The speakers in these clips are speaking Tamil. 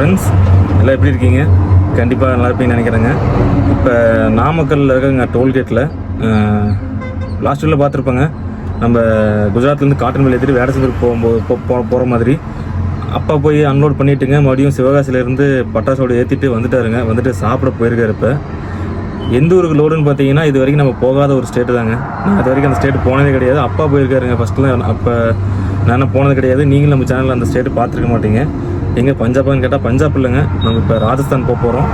ஃப்ரெண்ட்ஸ் எல்லாம் எப்படி இருக்கீங்க? கண்டிப்பாக நல்லா இருப்பீங்கன்னு நினைக்கிறேங்க. இப்போ நாமக்கல்லில் இருக்கங்க டோல்கேட்டில் லாஸ்ட் வீடியோவில் பார்த்துருப்பாங்க. நம்ம குஜராத்லேருந்து காட்டன் ஏற்றி ஏற்றிட்டு வேடசந்தூர் போகும்போது போ- போகிற மாதிரி. அப்பா போய் அன்லோட் பண்ணிட்டுங்க. மறுபடியும் சிவகாசிலேருந்து பட்டாசோடு ஏற்றிட்டு வந்துட்டாருங்க. வந்துட்டு சாப்பிட போயிருக்காரு இப்போ. எந்த ஊருக்கு லோடுன்னு பார்த்தீங்கன்னா இது வரைக்கும் நம்ம போகாத ஒரு ஸ்டேட்டு தாங்க. நான் இது வரைக்கும் அந்த ஸ்டேட் போனதே கிடையாது. அப்பா போயிருக்காருங்க ஃபஸ்ட்டுலாம் அப்போ நான் போனது கிடையாது. நீங்களும் நம்ம சேனலில் அந்த ஸ்டேட்டு பார்த்துருக்க மாட்டீங்க. எங்கே பஞ்சாப்னு கேட்டால் பஞ்சாப் இல்லைங்க நம்ம இப்போ ராஜஸ்தான் போக போகிறோம்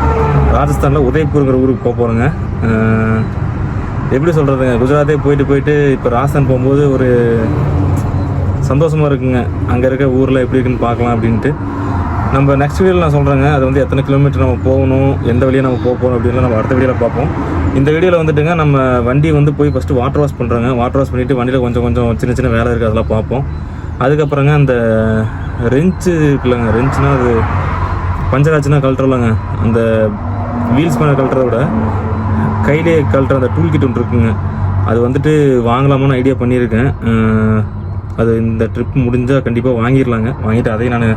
ராஜஸ்தானில் உதய்பூருங்கிற ஊருக்கு போக போகிறோங்க எப்படி சொல்கிறதுங்க குஜராத்தே போயிட்டு போயிட்டு இப்போ ராஜஸ்தான் போகும்போது ஒரு சந்தோஷமாக இருக்குங்க. அங்கே இருக்க ஊரில் எப்படி இருக்குன்னு பார்க்கலாம் அப்படின்ட்டு. நம்ம நெக்ஸ்ட் வீடியோவில் நான் சொல்கிறேங்க அது வந்து எத்தனை கிலோமீட்டர் நம்ம போகணும் எந்த வழியாக நம்ம போக போகணும் அப்படின்னு நம்ம அடுத்த வீடியோவில் பார்ப்போம். இந்த வீடியோவில் வந்துட்டுங்க நம்ம வண்டி வந்து போய் ஃபஸ்ட்டு வாட்டர் வாஷ் பண்ணுறாங்க வாட்டர் வாஷ் பண்ணிவிட்டு வண்டியில் கொஞ்சம் கொஞ்சம் சின்ன சின்ன வேலை இருக்குது அதெல்லாம் பார்ப்போம். அதுக்கப்புறங்க அந்த ரெஞ்சு இருக்குல்லங்க ரெஞ்சுனா அது பஞ்சர் ஆச்சுன்னா கழட்டுறலாங்க அந்த வீல்ஸ் பண்ண கழட்டுறத விட கையிலே கழட்டுற அந்த டூல் கிட் ஒன்று இருக்குங்க. அது வந்துட்டு வாங்கலாமான்னு ஐடியா பண்ணியிருக்கேன். அது இந்த ட்ரிப் முடிஞ்சால் கண்டிப்பாக வாங்கிடலாங்க. வாங்கிட்டு அதையும் நான்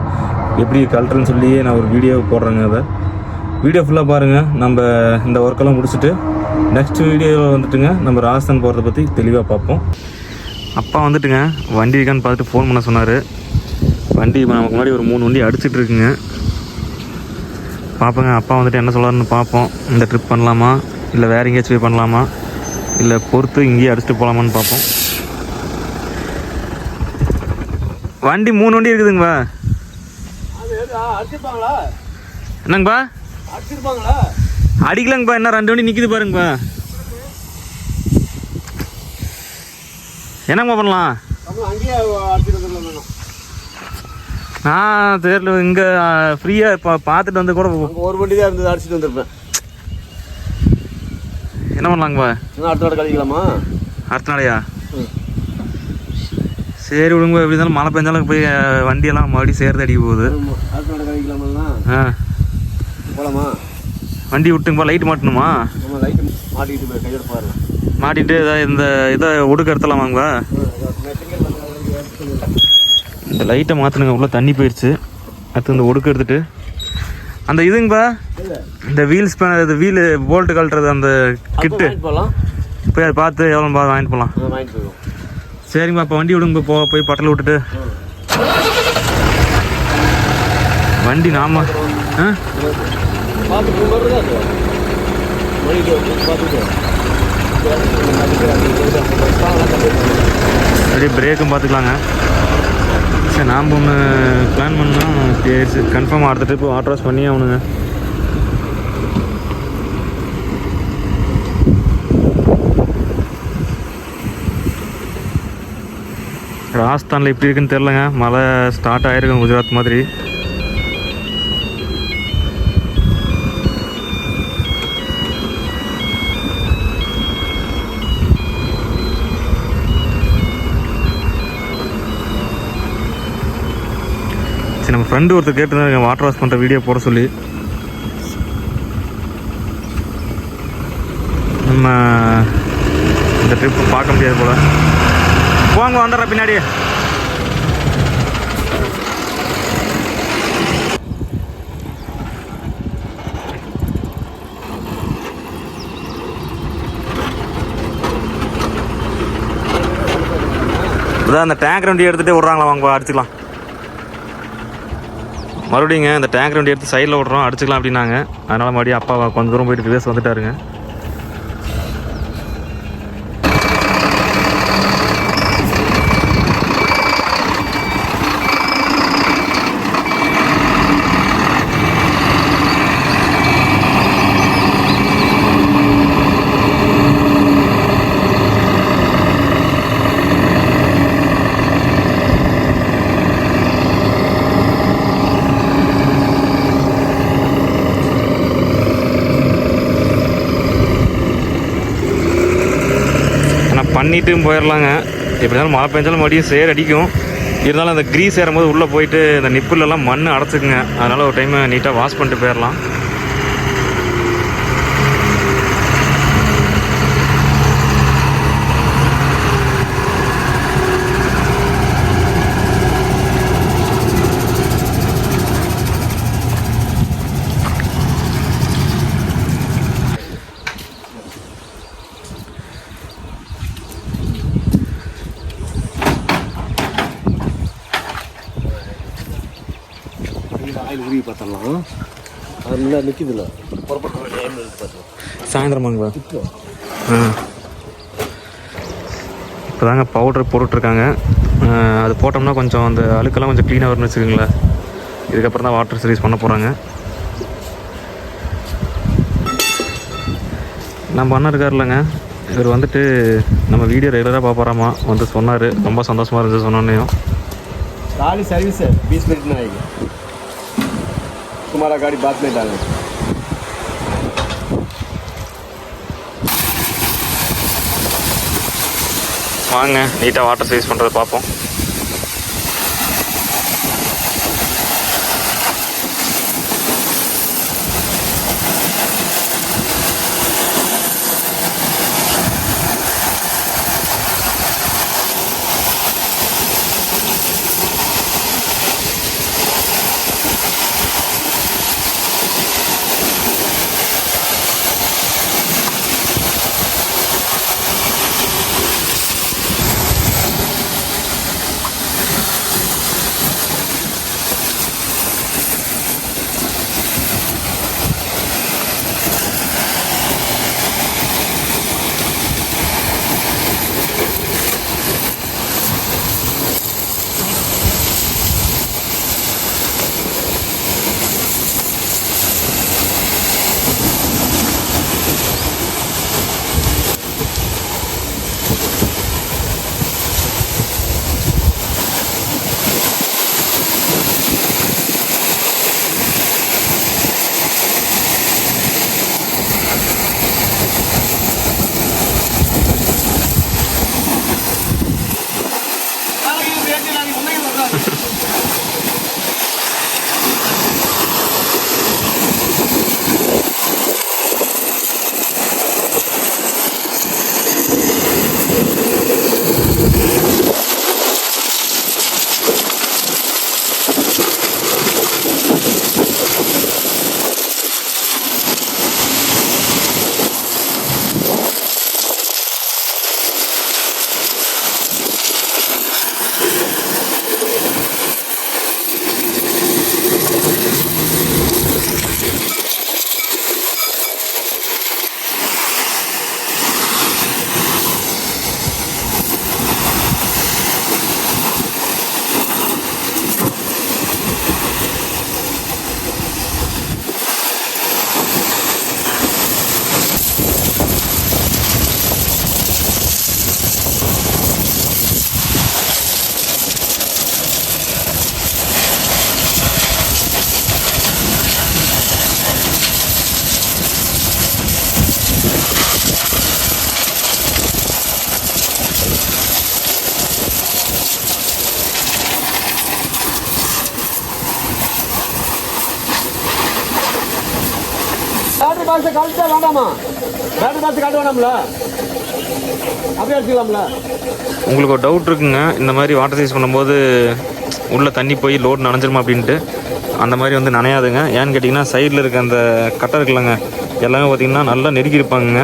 எப்படி கழட்டுறேன்னு சொல்லியே நான் ஒரு வீடியோ போடுறேங்க அதை. வீடியோ ஃபுல்லாக பாருங்கள் நம்ம இந்த ஒர்க்கெல்லாம் முடிச்சுட்டு நெக்ஸ்ட் வீடியோவில் வந்துட்டுங்க நம்ம ராஜஸ்தான் போகிறத பற்றி தெளிவாக பார்ப்போம். அப்பா வந்துட்டுங்க வண்டி இருக்கான்னு பார்த்துட்டு ஃபோன் பண்ண சொன்னார். வண்டி நமக்கு முன்னாடி ஒரு மூணு வண்டி அடிச்சிட்டு இருக்குங்க பார்ப்போங்க அப்பா வந்துட்டு என்ன சொல்கிறாருன்னு பார்ப்போம் இந்த ட்ரிப் பண்ணலாமா? இல்லை வேறு எங்கேயாச்சும் போய் பண்ணலாமா? இல்லை பொறுத்து இங்கேயே அடிச்சுட்டு போகலாமான்னு பார்ப்போம் வண்டி மூணு வண்டி இருக்குதுங்கப்பா என்னங்கப்பா அடிக்கலங்கப்பா என்ன ரெண்டு வண்டி நிற்கிது பாருங்கப்பா என்னங்கப்பா பண்ணலாம்? நான் தெரியல. இங்கே ஃப்ரீயாக இப்போ பார்த்துட்டு வந்து கூட ஒரு வண்டி தான் இருந்தது அடிச்சிட்டு வந்திருப்பேன். என்ன பண்ணலாங்கப்பா அடுத்த நாள் கழிக்கலாமா? அடுத்த நாளையா. சரி விடுங்க எப்படி இருந்தாலும் மழை பெஞ்சாலும் போய் வண்டியெல்லாம் மறுபடியும் சேர்த்து அடிக்க போகுது. ஆ. போலாமா? வண்டி விட்டுங்கப்பா லைட் மாட்டணுமா? லைட்டு மாட்டிக்கிட்டு போய் கையோட பாருங்க. மாட்டிட்டு இதை இந்த இதை ஒடுக்க எடுத்துலாமாங்கப்பா இந்த லைட்டை மாற்றணுங்க உள்ள தண்ணி போயிடுச்சு. அடுத்து இந்த ஒடுக்க எடுத்துட்டு. அந்த இதுங்கப்பா இந்த வீல்ஸ் இது வீல் போல்ட் கழட்டுறது அந்த கிட்டு. போய் அதை பார்த்து எவ்வளோ பா வாங்கிட்டு போகலாம். சரிங்கப்பா இப்போ வண்டி விடுங்க போ போய் பட்டலை விட்டுட்டு. வண்டி நாம ஆ? அப்படியே பிரேக்கும் பார்த்துக்கலாங்க. சரி நாம் ஒன்று பிளான் பண்ணோம் சரி கன்ஃபார்ம் அடுத்த ட்ரிப்பு வாட்டர் வாஷ் பண்ணி அவனுங்க ராஜஸ்தானில் எப்படி இருக்குன்னு தெரிலங்க மழை ஸ்டார்ட் ஆகிருக்கும் குஜராத் மாதிரி. ஃப்ரெண்டு ஒருத்தர் கேட்டிருந்தாங்க வாட்டர் வாஷ் பண்ணுற வீடியோ போட சொல்லி. நம்ம இந்த ட்ரிப்பு பார்க்க முடியாது போல. போங்க வந்துடுறேன் பின்னாடி. அதான் அந்த டேங்க் வண்டி எடுத்துகிட்டே விட்றாங்களா வாங்க அடிச்சுக்கலாம். மறுபடியும் இந்த டேங்க் வண்டி எடுத்து சைடில் விட்றோம் அடிச்சுக்கலாம் அப்படின்னாங்க. அதனால் மறுபடியும் அப்பா கொஞ்சம் தூரம் போயிட்டு ரிவேஸ் வந்துட்டாருங்க. பண்ணிட்டும் போயிடலாங்க எப்படி இருந்தாலும் மழை பெஞ்சாலும் மறுபடியும் சேர் அடிக்கும். இருந்தாலும் அந்த க்ரீஸ் ஏறும்போது உள்ளே போயிட்டு இந்த நிப்புலெல்லாம் மண் அடைச்சிக்குங்க. அதனால் ஒரு டைம் நீட்டாக வாஷ் பண்ணிட்டு போயிடலாம் சாயில் உருவி பார்த்துடலாம் அதில் நிற்கிதுல புறப்பட்டு சாயந்தரமாங்களா இப்போ. தாங்க பவுடர் போட்டுட்ருக்காங்க. அது போட்டோம்னா கொஞ்சம் அந்த அழுக்கெல்லாம் கொஞ்சம் க்ளீனாக வரும்னு வச்சுக்கோங்களேன் இதுக்கப்புறம் தான் வாட்டர் சர்வீஸ் பண்ண போகிறாங்க நம்ம அண்ணன் இருக்கார்லங்க இவர் வந்துட்டு நம்ம வீடியோ ரெகுலராக பார்ப்பாராமா? வந்து சொன்னார். ரொம்ப சந்தோஷமாக இருந்துச்சு சொன்னோன்னையும். காலி சர்வீஸ் பீஸ் மினிட் तुम्हारा गाड़ी बाद में डालना வாங்க நீட்டாக வாட்டர் சர்வீஸ் பண்ணுறது பார்ப்போம் பேட்டரி பாக்ஸை கழட்ட வேண்டாமா? பேட்டரி பாக்ஸ் கழட்ட வேண்டாம்ல? அப்படியே உங்களுக்கு ஒரு டவுட் இருக்குங்க. இந்த மாதிரி வாட்டர் சைஸ் பண்ணும்போது உள்ளே தண்ணி போய் லோடு நனைஞ்சிருமா அப்படின்ட்டு. அந்த மாதிரி வந்து நனையாதுங்க. ஏன்னு கேட்டிங்கன்னா சைடில் இருக்க அந்த கட்டை இருக்குல்லங்க. எல்லாமே பார்த்திங்கன்னா நல்லா நெருக்கி இருப்பாங்கங்க.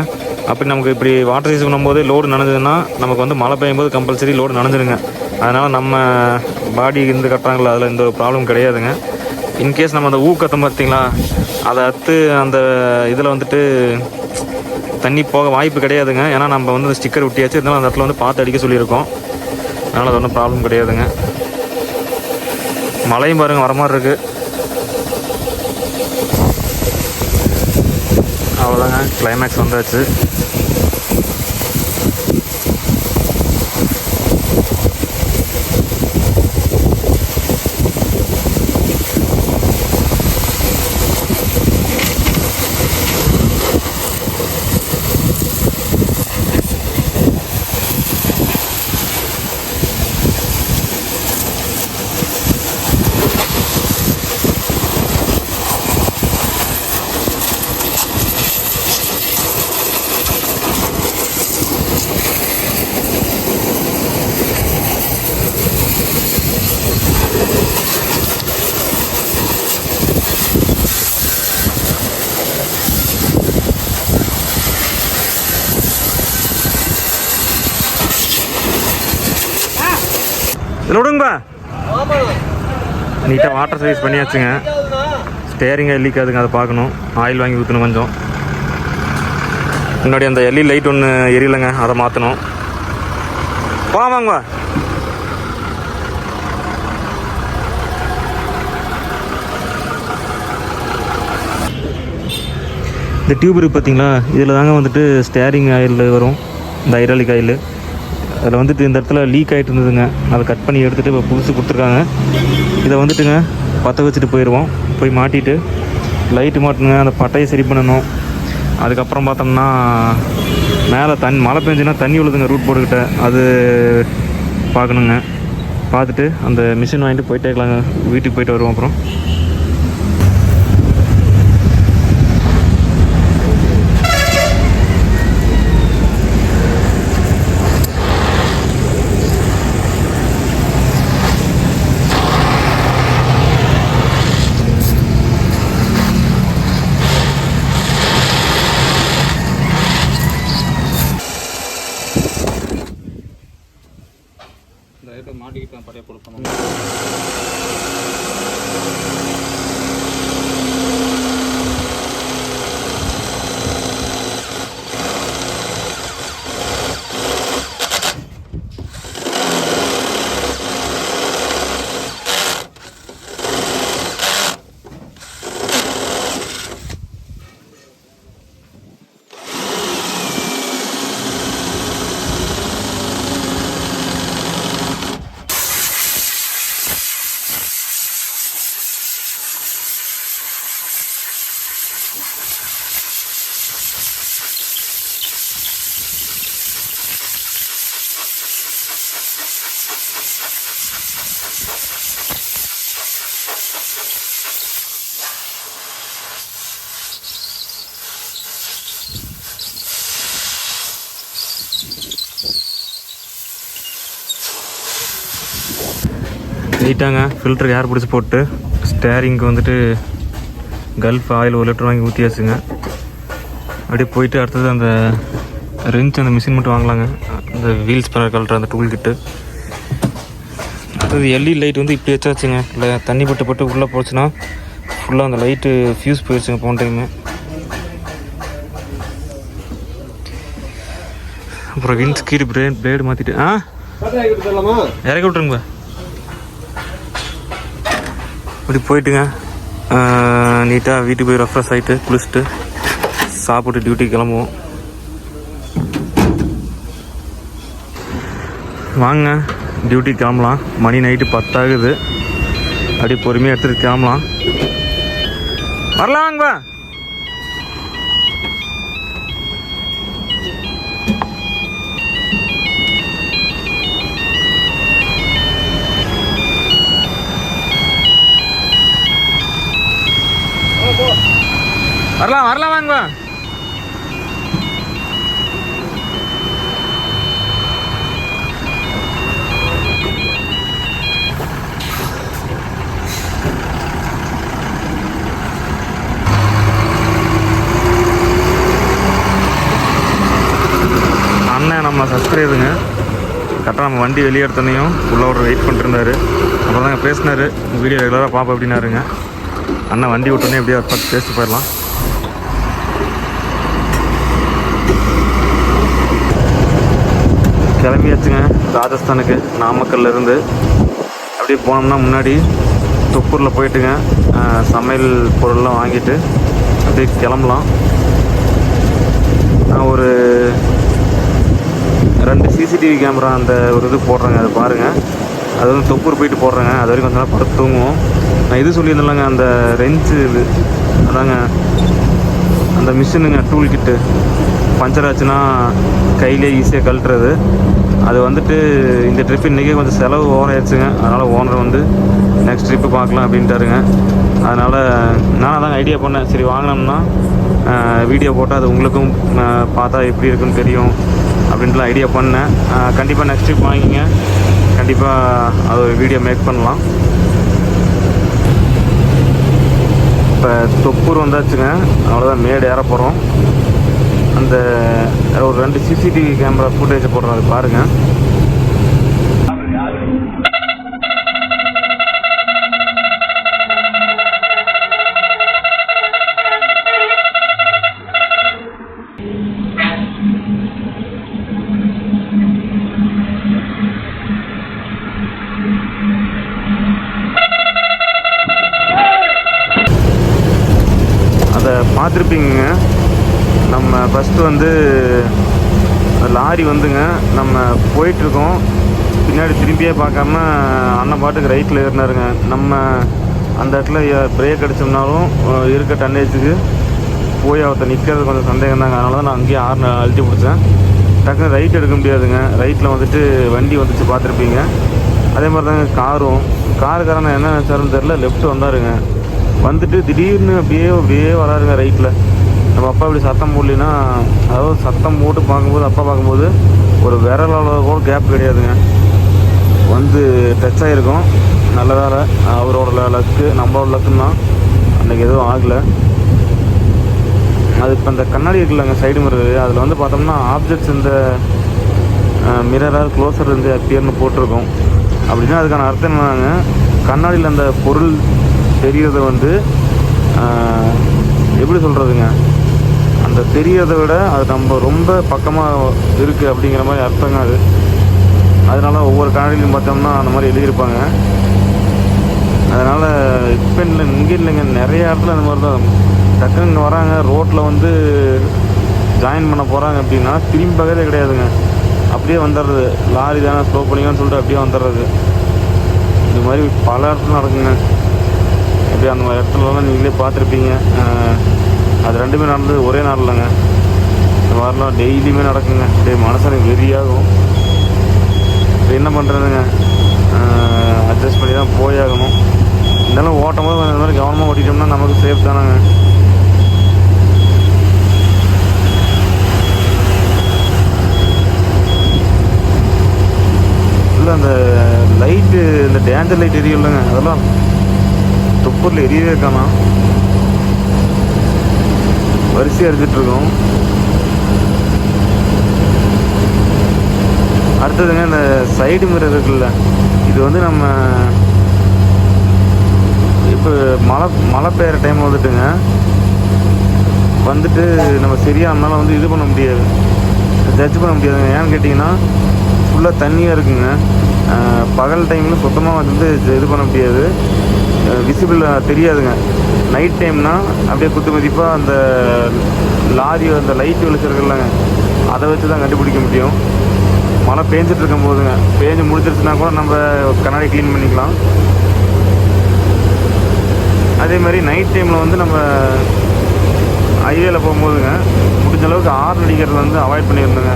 அப்படி நமக்கு இப்படி வாட்டர் சைஸ் பண்ணும்போது லோடு நனைஞ்சதுன்னா நமக்கு வந்து மழை பெய்யும் போது கம்பல்சரி லோடு நனைஞ்சிருங்க. அதனால் நம்ம பாடி இருந்து கட்டுறாங்களா அதில் எந்த ஒரு ப்ராப்ளம் கிடையாதுங்க. இன்கேஸ் நம்ம அந்த ஊக்கத்தை பார்த்தீங்களா அதை அத்து அந்த இதில் வந்துட்டு தண்ணி போக வாய்ப்பு கிடையாதுங்க. ஏன்னா நம்ம வந்து ஸ்டிக்கர் ஒட்டியாச்சு. இருந்தாலும் அந்த இடத்துல வந்து பார்த்து அடிக்க சொல்லியிருக்கோம். அதனால் அது ஒன்றும் ப்ராப்ளம் கிடையாதுங்க. மழையும் பாருங்க வர மாதிரி இருக்குது அவ்வளோதாங்க கிளைமேக்ஸ் வந்தாச்சு. நீட்டாக வாட்டர் சர்வீஸ் பண்ணியாச்சுங்க. ஸ்டேரிங் லீக் ஆகுதுங்க அதை பார்க்கணும். ஆயில் வாங்கி ஊற்றணும் கொஞ்சம். முன்னாடி அந்த எல்இ லைட் ஒன்று எரியலைங்க அதை மாற்றணும் போகலாமாங்க இந்த டியூப் இருக்குது பார்த்தீங்களா இதில் தாங்க வந்துட்டு ஸ்டேரிங் ஆயில் வரும். இந்த ஹைட்ராலிக் ஆயில் அதில் வந்துட்டு இந்த இடத்துல லீக் ஆகிட்டு இருந்ததுங்க. அதை கட் பண்ணி எடுத்துகிட்டு இப்போ புதுசு கொடுத்துருக்காங்க. இதை வந்துட்டுங்க பற்ற வச்சுட்டு போயிடுவோம். போய் மாட்டிட்டு லைட்டு மாட்டணுங்க. அந்த பட்டையை சரி பண்ணணும். அதுக்கப்புறம் பார்த்தோம்னா மேலே தண்ணி மழை பெஞ்சுன்னா தண்ணி விழுதுங்க ரூட் போட்டுக்கிட்ட அது பார்க்கணுங்க. பார்த்துட்டு அந்த மிஷின் வாங்கிட்டு போயிட்டே இருக்கலாங்க. வீட்டுக்கு போயிட்டு வருவோம் அப்புறம். நீட்டாங்க ஃபில்டருக்கு ஏர் பிடிச்சி போட்டு? ஸ்டேரிங்க்கு வந்துட்டு கல்ஃப் ஆயில் ஒரு லிட்டர் வாங்கி ஊற்றியாச்சுங்க அப்படியே போயிட்டு அடுத்தது அந்த ரெஞ்ச் அந்த மிஷின் மட்டும் வாங்கலாங்க. அந்த வீல்ஸ் பண்ண கலட்டுற அந்த டூல் கிட்டு. அடுத்தது எல்இ லைட் வந்து இப்படி வச்சாச்சுங்க. இல்லை தண்ணி பட்டு பட்டு உள்ளே போச்சுன்னா ஃபுல்லாக அந்த லைட்டு ஃபியூஸ் போயிடுச்சுங்க போன டைமு அப்புறம் விண்ட் ஸ்கீடு பிரேட் பிளேடு மாற்றிட்டு ஆ? இறக்கி விட்ருங்க இப்படி போயிட்டுங்க. நீட்டாக வீட்டுக்கு போய் ரெஃப்ரெஷ் ஆகிட்டு குளிச்சுட்டு சாப்பிட்டு டியூட்டி கிளம்புவோம். வாங்க டியூட்டி கிளம்பலாம். மணி நைட்டு பத்தாகுது. அப்படியே பொறுமையாக எடுத்துகிட்டு கிளம்பலாம். வரலாம் வாங்க. வரலாம் வரலாம் வாங்க அண்ணன் நம்ம சப்ஸ்கிரைபருங்க கரெக்டாக நம்ம வண்டி வெளியே எடுத்தோன்னையும் உள்ள ஒரு வெயிட் பண்ணிட்டு அப்புறம் தாங்க பேசினார். வீடியோ ரெகுலராக பார்ப்போம் அப்படின்னாருங்க. அண்ணன் வண்டி விட்டோன்னே எப்படியோ பார்த்து பேசிட்டு போயிடலாம். கிளம்பியாச்சுங்க ராஜஸ்தானுக்கு நாமக்கல்ல இருந்து. அப்படியே போனோம்னா முன்னாடி தொப்பூரில் போயிட்டுங்க. சமையல் பொருள்லாம் வாங்கிட்டு அப்படியே கிளம்பலாம். நான் ஒரு ரெண்டு சிசிடிவி கேமரா அந்த ஒரு இது போடுறேங்க அதை பாருங்கள் அது வந்து தொப்பூர் போயிட்டு போடுறேங்க. அது வரைக்கும் கொஞ்ச நேரம் படுத்து தூங்குவோம். நான் இது சொல்லியிருந்தேன்லங்க அந்த ரெஞ்சு இது. அதாங்க அந்த மிஷினுங்க டூல் கிட்டு பஞ்சர் ஆச்சுன்னா கையிலே ஈஸியாக கழட்டுறது. அது வந்துட்டு இந்த ட்ரிப் இன்றைக்கே கொஞ்சம் செலவு ஓவர் ஆயிடுச்சுங்க. அதனால் ஓனர் வந்து நெக்ஸ்ட் ட்ரிப்பு பார்க்கலாம் அப்படின்ட்டாருங்க. அதனால் நான் தாங்க ஐடியா பண்ணேன். சரி வாங்கினோம்னா வீடியோ போட்டால் அது உங்களுக்கும் பார்த்தா எப்படி இருக்குன்னு தெரியும் அப்படின்ட்டுலாம் ஐடியா பண்ணேன். கண்டிப்பாக நெக்ஸ்ட் ட்ரிப் வாங்கிங்க. கண்டிப்பாக அது ஒரு வீடியோ மேக் பண்ணலாம். இப்போ தொப்பூர் வந்தாச்சுங்க. அவ்வளோதான் மேடு ஏற போகிறோம் அந்த ஒரு ரெண்டு சிசிடிவி கேமரா ஃபுட்டேஜ் போடுறோம் அது பாருங்கள் பார்க்காம அண்ணன் பாட்டுக்கு ரைட்டில் ஏறினாருங்க. நம்ம அந்த இடத்துல பிரேக் அடிச்சோம்னாலும் இருக்க டன்னேஜுக்கு போய் அவர்த்த நிற்கிறது கொஞ்சம் சந்தேகம் தாங்க அதனால தான் நான் அங்கேயே ஆறு அழுத்தி பிடிச்சேன். டக்குன்னு ரைட் எடுக்க முடியாதுங்க. ரைட்டில் வந்துட்டு வண்டி வந்துச்சு பார்த்துருப்பீங்க. அதே மாதிரி தாங்க காரும். காருக்காரன் என்ன நினச்சாருன்னு தெரில லெஃப்ட் வந்தாருங்க. வந்துட்டு திடீர்னு அப்படியே அப்படியே வராருங்க ரைட்டில் நம்ம அப்பா இப்படி சத்தம் போடலன்னா அதாவது சத்தம் போட்டு பார்க்கும்போது அப்பா பார்க்கும்போது ஒரு விரல் கூட கேப் கிடையாதுங்க. வந்து டச் ஆகிருக்கும் நல்ல வேலை. அவரோட லக்கு நம்மளோட லக்குன்னு தான். அன்றைக்கி எதுவும் ஆகலை. அது இப்போ இந்த கண்ணாடி இருக்குல்லங்க சைடு மிரர் அதில் வந்து பார்த்தோம்னா ஆப்ஜெக்ட்ஸ் இந்த மிரராக க்ளோஸர் இருந்து அப்பியர்னு போட்டிருக்கோம். அப்படின்னா அதுக்கான அர்த்தம் என்னன்னாங்க கண்ணாடியில் அந்த பொருள் தெரியறத வந்து எப்படி சொல்கிறதுங்க அந்த தெரியறதை விட அது நம்ம ரொம்ப பக்கமாக இருக்குது அப்படிங்கிற மாதிரி அர்த்தங்க அது. அதனால ஒவ்வொரு கண்ணாடியிலும் பார்த்தோம்னா அந்த மாதிரி எழுதியிருப்பாங்க. அதனால் இப்போ இல்லை இங்கே இல்லைங்க. நிறைய இடத்துல அந்த மாதிரி தான். டக்குன்னு இங்கே வராங்க ரோட்டில் வந்து ஜாயின் பண்ண போகிறாங்க அப்படின்னா திரும்பி பக்கத்தே கிடையாதுங்க. அப்படியே வந்துடுறது. லாரி தானே ஸ்லோ பண்ணிங்கன்னு சொல்லிட்டு அப்படியே வந்துடுறது. இது மாதிரி பல இடத்துல நடக்குங்க. அப்படியே அந்த மாதிரி இடத்துலலாம் நீங்களே பார்த்துருப்பீங்க. அது ரெண்டுமே நடந்தது ஒரே நாளில்ங்க. இந்த மாதிரிலாம் டெய்லியுமே நடக்குங்க. அப்படியே மனசனுக்கு வெறியாகும். என்ன பண்ணுறதுங்க அட்ஜஸ்ட் பண்ணி தான் போயாகணும் இருந்தாலும் ஓட்டும் போது இந்த மாதிரி கவனமாக ஓட்டிட்டோம்னா நமக்கு சேஃப் தானேங்க. இல்லை அந்த லைட்டு இந்த டேஞ்சர் லைட் எரியும்லங்க. அதெல்லாம் துப்பூரில் எரியவே இருக்கானா வரிசையாக எரிஞ்சிட்டு அடுத்ததுங்க இந்த சைடு மிரர் இருக்குல்ல இது வந்து நம்ம இப்போ மழை மழை பெய்கிற டைம் வந்துட்டுங்க வந்துட்டு நம்ம சரியாக நம்மளால வந்து இது பண்ண முடியாது. ஜட்ஜ் பண்ண முடியாதுங்க ஏன்னு கேட்டிங்கன்னா ஃபுல்லாக தண்ணியாக இருக்குங்க. பகல் டைமில் சுத்தமாக வந்து இது பண்ண முடியாது. விசிபிள் தெரியாதுங்க. நைட் டைம்னா அப்படியே குத்து மதிப்பாக அந்த லாரி அந்த லைட் வெளிச்சிருக்குல்லங்க அதை வச்சு தான் கண்டுபிடிக்க முடியும். மழை பேஞ்சிட்டு இருக்கும் போதுங்க பேஞ்சு முடிச்சிருச்சுன்னா கூட நம்ம கண்ணாடி க்ளீன் பண்ணிக்கலாம். அதே மாதிரி நைட் டைமில் வந்து நம்ம ஹைவேல போகும்போதுங்க முடிஞ்ச அளவுக்கு ஆறு அடிக்கிறது வந்து அவாய்ட் பண்ணியிருந்தோங்க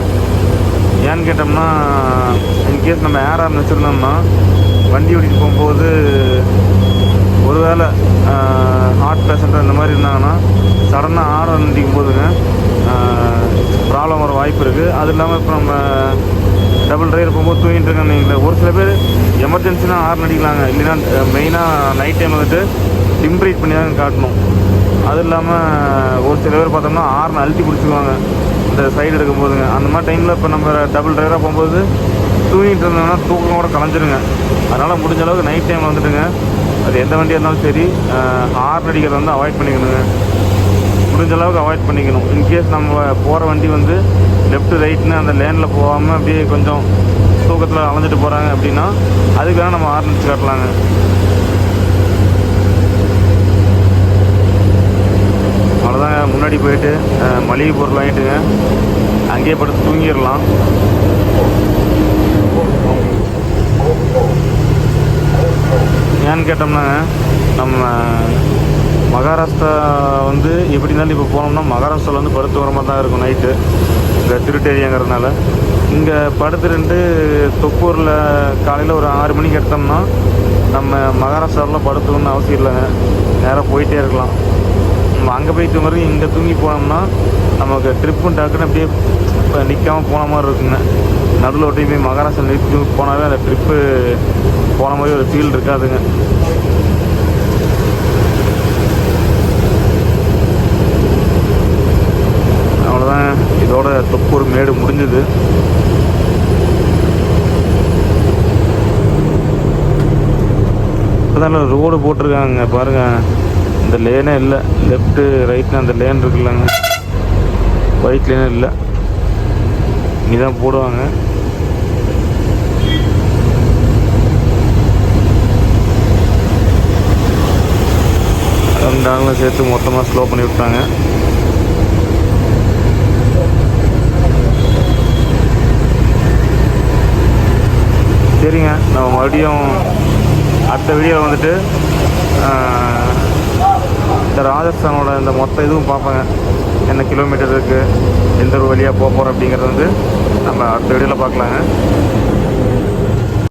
ஏன்னு கேட்டோம்னா இன்கேஸ் நம்ம ஏர் ஆர்ன் வச்சுருந்தோம்னா வண்டி ஓடிட்டு போகும்போது ஒருவேளை ஹார்ட் பேஷண்ட் இந்த மாதிரி இருந்தாங்கன்னா சடனாக ஆர் அடிக்கும் போதுங்க ப்ராப்ளம் வர வாய்ப்பு இருக்குது அது இல்லாமல் இப்போ நம்ம டபுள் ட்ரைவர் போகும்போது தூங்கிட்டு இருக்கேன் ஒரு சில பேர் எமர்ஜென்சினா ஹார்ன் அடிக்கலாங்க. இல்லைன்னா மெயினாக நைட் டைம் வந்துட்டு டிம்ப்ரீட் பண்ணி தான் காட்டணும். அது இல்லாமல் ஒரு சில பேர் பார்த்தோம்னா ஆர்ன் அழுத்தி பிடிச்சிக்குவாங்க இந்த சைடு எடுக்கும் போதுங்க அந்த மாதிரி டைமில் இப்போ நம்ம டபுள் ட்ரைவராக போகும்போது தூங்கிட்டு இருந்தோம்னா தூக்கம் கூட கலைஞ்சிருங்க. அதனால் முடிஞ்ச அளவுக்கு நைட் டைம் வந்துட்டுங்க. அது எந்த வண்டியாக இருந்தாலும் சரி ஹார்ன் அடிக்கிறத வந்து அவாய்ட் பண்ணிக்கணுங்க. முடிஞ்ச அளவுக்கு அவாய்ட் பண்ணிக்கணும். இன்கேஸ் நம்ம போகிற வண்டி வந்து லெஃப்ட் ரைட்னு அந்த லேனில் போகாமல் அப்படியே கொஞ்சம் தூக்கத்தில் அலைஞ்சிட்டு போகிறாங்க அப்படின்னா அதுக்காக நம்ம ஆரம்பிச்சு காட்டலாங்க. அவ்வளோதாங்க முன்னாடி போயிட்டு மளிகை பொருள் வாங்கிட்டுங்க. அங்கேயே படுத்து தூங்கிடலாம். ஏன்னு கேட்டோம்னாங்க நம்ம மகாராஷ்டிரா வந்து எப்படி இருந்தாலும் இப்போ போனோம்னா மகாராஷ்டிராவில் வந்து படுத்து வர தான் இருக்கும் நைட்டு இந்த திருட்டேரியாங்கிறதுனால. இங்கே படுத்துட்டு தொப்பூரில் காலையில் ஒரு ஆறு மணிக்கு எடுத்தோம்னா நம்ம மகாராஷ்டிராவில் படுத்துக்கணும்னு அவசியம் இல்லைங்க நேராக போயிட்டே இருக்கலாம். நம்ம அங்கே போய் தூங்குறது இங்கே தூங்கி போனோம்னா நமக்கு ட்ரிப்பும் டக்குன்னு அப்படியே இப்போ நிற்காம போன மாதிரி இருக்குங்க. நடுவில் ஒட்டி போய் மகாராஷ்டிரா நிறுத்தி போனாவே அந்த ட்ரிப்பு போன மாதிரி ஒரு ஃபீல் இருக்காதுங்க அவ்வளோதான் இதோட தொப்பூர் மேடு முடிஞ்சது. இப்போதான் ரோடு போட்டிருக்காங்க பாருங்க. இந்த லேனே இல்லை. லெஃப்ட்டு ரைட்டில் அந்த லேன் இருக்குல்லங்க. ஒயிட் லேனே இல்லை. இதான் போடுவாங்க. ரெண்டு ஆளுங்களும் சேர்த்து மொத்தமாக ஸ்லோ பண்ணி விட்டாங்க சரிங்க. நம்ம மறுபடியும் அடுத்த வீடியோவில் வந்துட்டு இந்த ராஜஸ்தானோட இந்த மொத்த இதுவும் பார்ப்பேங்க. என்ன கிலோமீட்டர் இருக்குது எந்த ஒரு வழியாக போக போகிறோம் அப்படிங்கிறது வந்து நம்ம அடுத்த வீடியோவில் பார்க்கலாங்க.